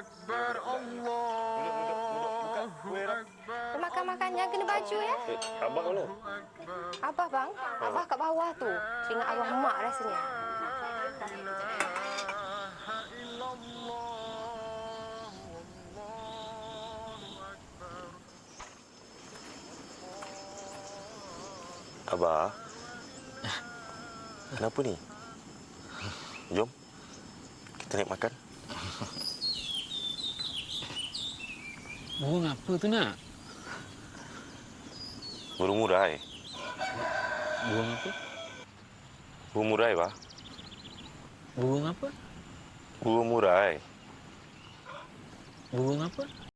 Akbar Allahu Akbar Makan-makannya kena baju ya. Eh, abang mana? Abah bang, abah kat bawah tu. Ingat abah mak rasanya. Abah. Kenapa ni? Jom. Kita naik makan. Burung apa tu nak? Burung murai. Burung apa? Burung murai, Bah. Burung apa? Burung murai. Burung apa?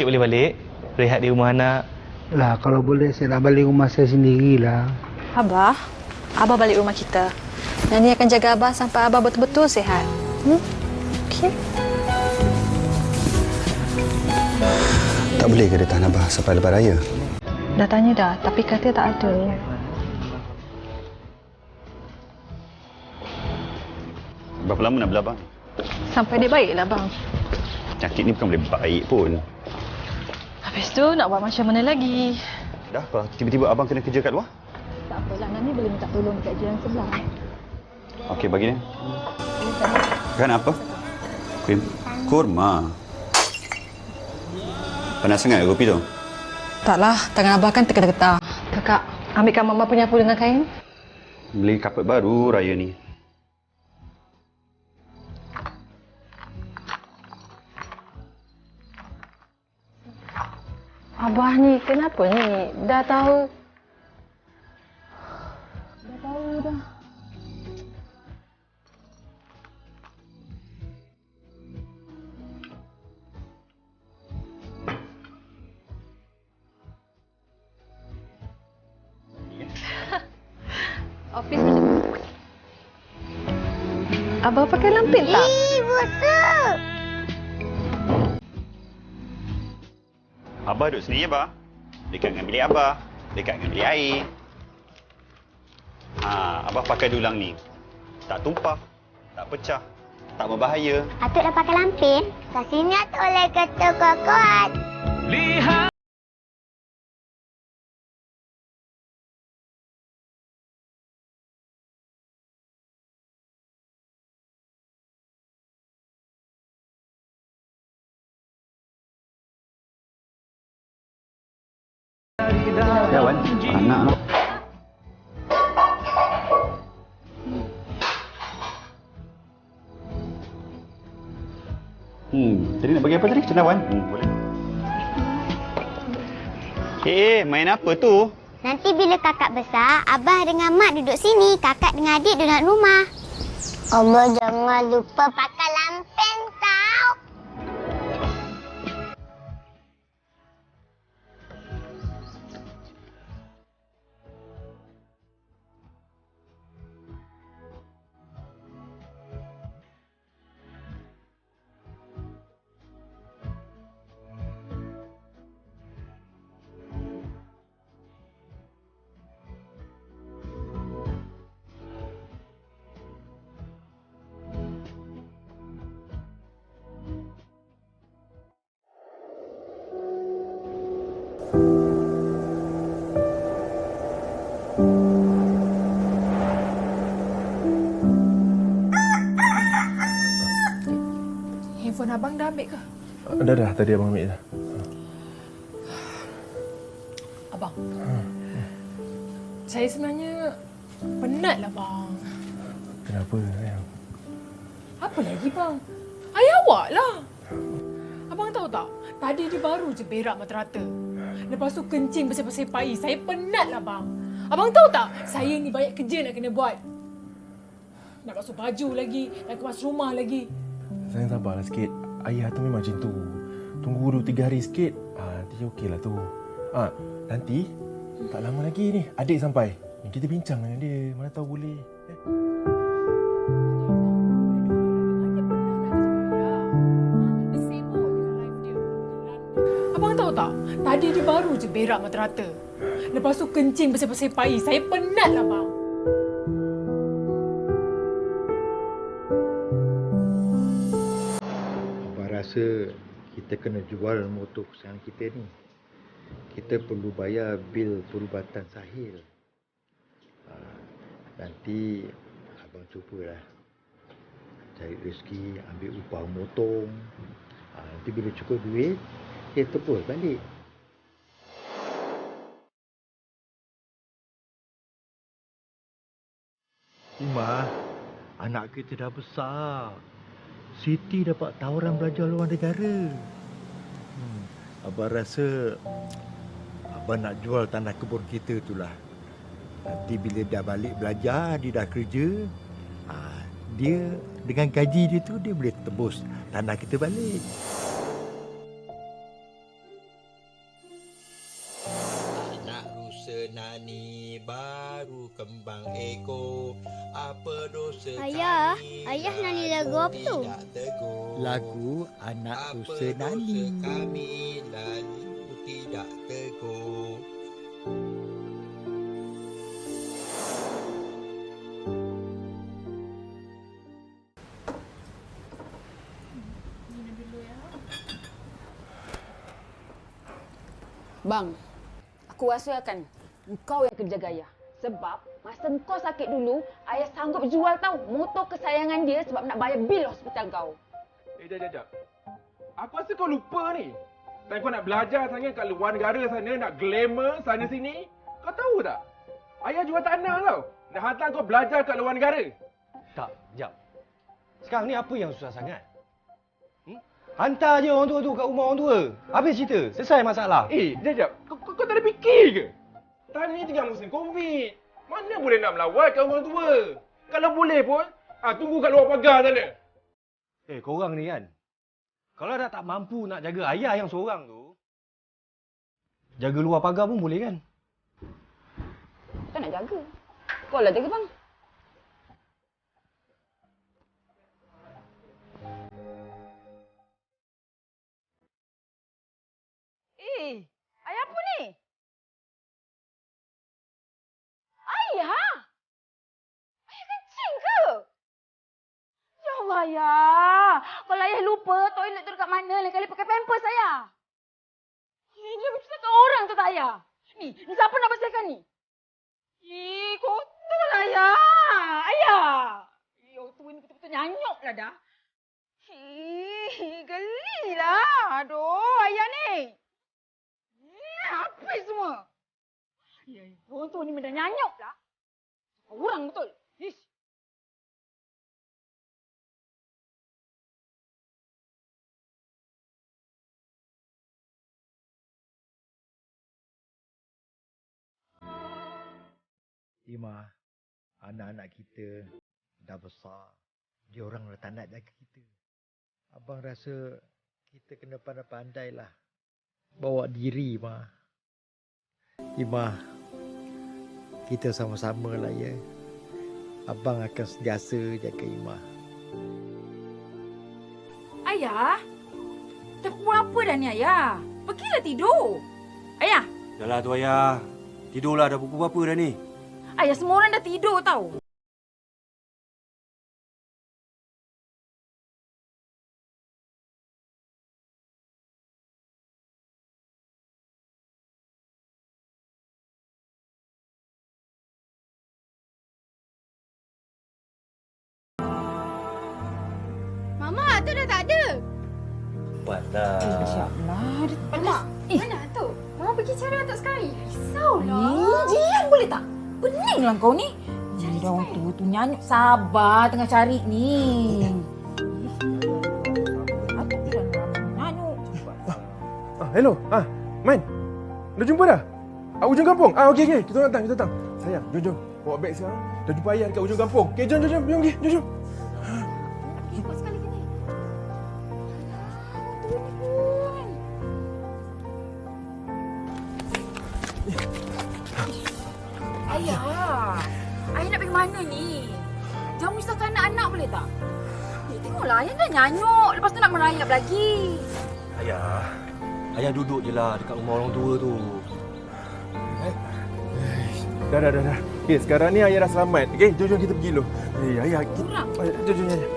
Pakcik boleh balik Rehat di rumah anak Lah kalau boleh saya nak balik rumah saya sendirilah. Abah, Abah balik rumah kita. Nani akan jaga Abah sampai Abah betul-betul sihat. Hmm? Okey? Tak boleh ke dia tahan Abah sampai lepas raya? Dah tanya dah, tapi kata tak ada. Berapa lama nak bela abang? Sampai dia baiklah bang. Penyakit ni bukan boleh baik pun. Habis tu nak buat macam mana lagi? Dah, kalau tiba-tiba abang kena kerja kat luar? Tak apalah, Nani boleh minta tolong dekat jiran sebelah. Okey, bagi ni. Kan apa? Krim. Kurma. Panas sangat ke kopi tu? Taklah, tangan Abah kan tergetar-getar. Kakak, ambilkan Mama penyapu dengan kain. Beli kapet baru raya ni. Abah ni kenapa ni? Dah tahu. Dah tahu dah. Abah pakai lampin tak? Abah duduk sini ya, Abah. Dekat dengan bilik Abah. Dekat dengan bilik air. Ha, Abah pakai dulang ni. Tak tumpah. Tak pecah. Tak berbahaya. Atuk dah pakai lampin. Kat sini Atuk boleh ketuk kuat-kuat. Lihat Ya, Wan. Anak nak. Hmm, jadi nak bagi apa tadi? Cendawan? Hmm, boleh. Eh, main apa tu? Nanti bila kakak besar, Abah dengan Mak duduk sini, kakak dengan adik duduk rumah. Abah jangan lupa pakai Handphone abang dah ambil ke? Dah dah, tadi abang ambil dah. Abang. Saya sebenarnya penat lah bang. Kenapa sayang? Apa lagi bang? Ayah awak lah. Abang tahu tak? Tadi dia baru je berak mata-rata. Lepas tu kencing pasal-pasal pai. Saya penat lah bang. Abang tahu tak? Saya ni banyak kerja nak kena buat. Nak basuh baju lagi, nak kemas rumah lagi. Sayang sabarlah sikit. Ayah tu memang macam tu. Tunggu dulu tiga hari sikit. Ah, nanti okey lah tu. Ah, nanti tak lama lagi ni adik sampai. Kita bincang dengan dia. Mana tahu boleh. Eh? Abang tahu tak? Tadi dia baru je berak mata-rata. Lepas tu kencing pasal-pasal pai. Saya penat lah bang. Kita kena jual motor kesayangan kita ni. Kita perlu bayar bil perubatan sahil. Ha, nanti abang cubalah cari rezeki, ambil upah motong. Ha, nanti bila cukup duit, kita tebus balik. Imah, anak kita dah besar. Siti dapat tawaran belajar luar negara. Abang rasa abang nak jual tanah kebun kita tu lah. Nanti bila dah balik belajar, dia dah kerja, ah, dia dengan gaji dia tu dia boleh tebus tanah kita balik. Anak rusa nani baru kembang ekor. Apa dosa Ayah, kami ayah nyanyi lagu apa tu? Lagu anak Apa dosa nani. kami lalu tidak tegur? Bang, aku rasakan engkau yang kerja gaya. Sebab masa engkau sakit dulu, ayah sanggup jual tau motor kesayangan dia sebab nak bayar bil hospital kau. Eh, jap, jap, jap. Aku rasa kau lupa ni. Dan kau nak belajar sangat kat luar negara sana, nak glamour sana sini. Kau tahu tak? Ayah jual tanah tau. Nak hantar kau belajar kat luar negara. Tak, jap. Sekarang ni apa yang susah sangat? Hmm? Hantar je orang tua tu kat rumah orang tua. Habis cerita. Selesai masalah. Eh, jap, jap. Kau, kau, kau tak ada fikir ke? Tahun ni tengah musim Covid. Mana boleh nak melawat kat orang tua? Kalau boleh pun, ah, tunggu kat luar pagar sana. Eh, korang ni kan. Kalau dah tak mampu nak jaga ayah yang seorang tu, jaga luar pagar pun boleh kan? Tak nak jaga. Kau lah jaga bang. Eh, ayah apa ni? Ayah? Ayah kencing ke? Ya Allah, ayah. Kalau ayah lupa toilet tu dekat mana, lain kali pakai pampers ayah. Ini macam tak orang tu tak ayah. Ni, ni siapa nak bersihkan ni? Ih, kotor lah ayah. Ayah. Ih, orang tua ni betul-betul nyanyuk lah dah. Ih, gelilah. Aduh, ayah ni. Ih, habis semua. Ya, ya. Orang tu ni dah nyanyuk lah. Orang betul. Ish. Ima, anak-anak kita dah besar. Dia orang dah tak nak jaga kita. Abang rasa kita kena pandai-pandai lah. Bawa diri, Ma. Ima, kita sama-sama lah ya. Abang akan sentiasa jaga Ima. Ayah. Dah pukul apa dah ni ayah? Pergilah tidur. Ayah. Dah lah tu ayah. Tidurlah dah pukul berapa dah ni? Ayah semua orang dah tidur tau. Mama, tu dah tak ada. Cepatlah. InsyaAllah. Mak, Eh. mana tu? Mama pergi cari atuk sekali. Risaulah. Eh, diam boleh tak? Peninglah kau ni. Cari dah orang tua tu nyanyuk. Sabar tengah cari ni. Nyanyuk. Ah, hello. Ah, Man. Dah jumpa dah? Ah, ujung kampung. Ah, okey okey. Kita datang, kita datang. Sayang, jom jom. Bawa beg sekarang. Dah jumpa ayah dekat ujung kampung. Okey, jom jom jom. Jom, jom, jom. jom. Ayah. Ayah nak pergi mana ni? Jangan menyusahkan anak-anak boleh tak? Eh, tengoklah ayah dah nyanyuk. Lepas tu nak merayap lagi. Ayah. Ayah duduk je lah dekat rumah orang tua tu. Dah dah dah dah. Okey, sekarang ni ayah dah selamat. Okey, jom jom kita pergi dulu. Eh, ayah. Kita... Ayah, jom jom ayah.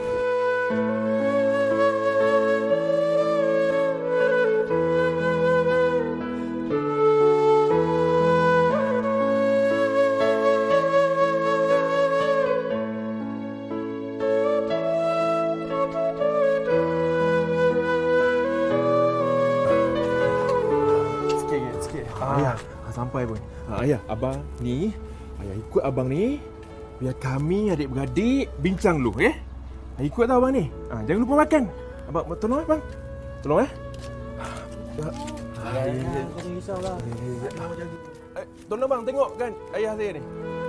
Sampai pun. Ah, ayah, abang ni, ayah ikut abang ni. Biar kami adik-beradik bincang dulu, eh? Ah, ikut tau abang ni. Ah, jangan lupa makan. Abang tolong eh, bang. Tolong eh. Ah, ya, ya, ya. Jangan risaulah. Eh, tolong bang tengok kan ayah saya ni. Anak rusa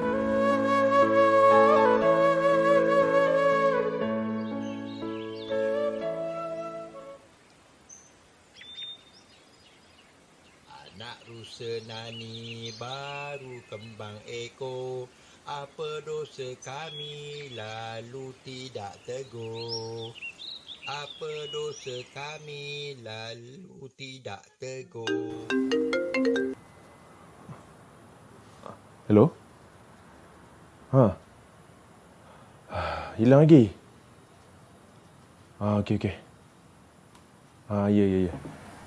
nani baru kembang ekor Apa dosa kami lalu tidak tegur Apa dosa kami lalu tidak tegur Hello? Ha. Hilang lagi. Ah, okey okey. Ah, ya ya ya.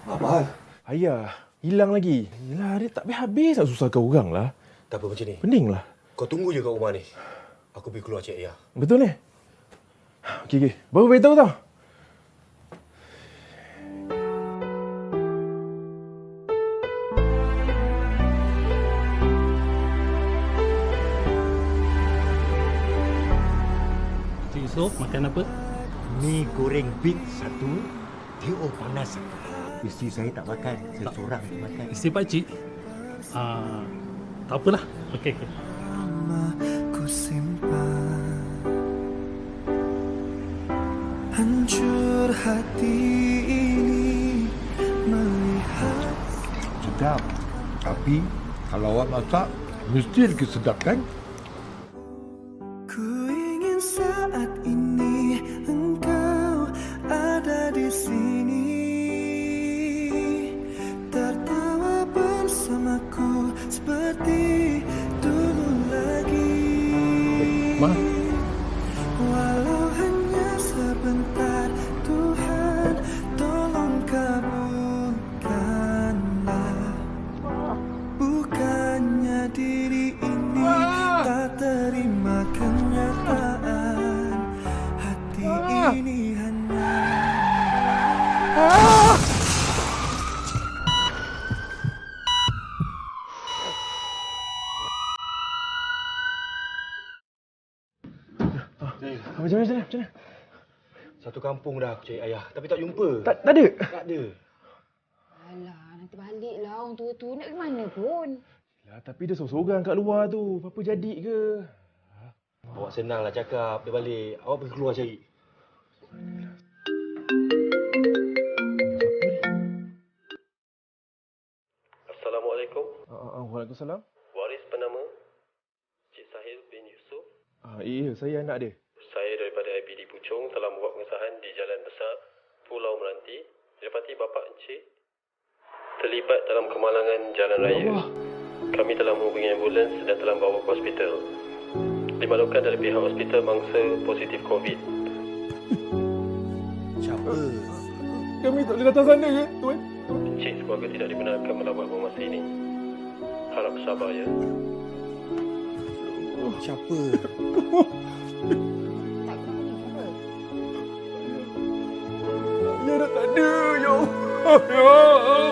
Apa hal? Ayah, hilang lagi. Yelah, dia tak habis-habis nak susahkan orang lah. Tak apa macam ni. Peninglah. Kau tunggu je kat rumah ni. Aku pergi keluar cek ayah. Betul ni? Okey okey. Baru beritahu tau. Cik Yusof, makan apa? Mi goreng bit satu, TO panas satu. Isteri saya tak makan, saya seorang je makan. Isteri pakcik? Ah, tak apalah. Okey, okey. ku simpan Hancur hati ini melihat Sedap. Tapi kalau awak masak, mesti lagi sedap kan? Ma. Macam mana, macam mana? Macam mana? Satu kampung dah aku cari ayah, tapi tak jumpa. Tak, tak ada? Tak ada. Alah, nanti baliklah orang tua tu. Nak ke mana pun. Lah, tapi dia seorang-seorang kat luar tu. Apa jadi ke? Awak senanglah cakap, dia balik. Awak pergi keluar cari. Assalamualaikum. Uh, uh, Waalaikumsalam. Waris penama Cik Sahil bin Yusuf. Ah, iya, saya anak dia. Jalan Besar Pulau Meranti. Dapati bapa Encik terlibat dalam kemalangan jalan raya. Kami telah menghubungi ambulans dan telah membawa ke hospital. Dimaklumkan dari pihak hospital mangsa positif COVID. Siapa? Kami tak boleh datang sana ke, Tuan? Encik sekeluarga tidak dibenarkan melawat masa ini. Harap sabar ya. Siapa? Ya dah tak ada,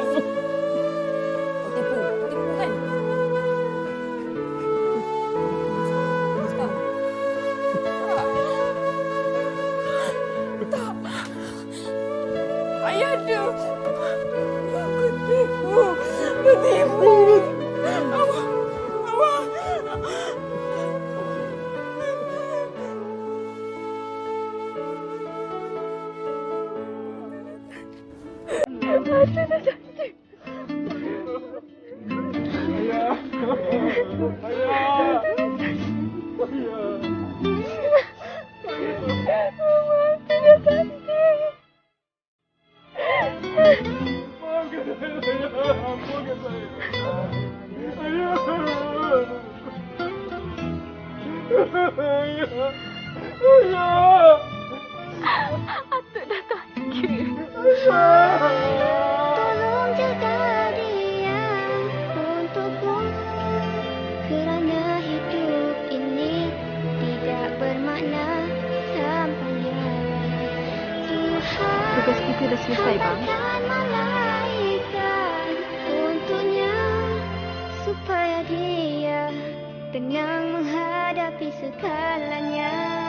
Tugas kita dah selesai, bang. Supaya dia tenang menghadapi segalanya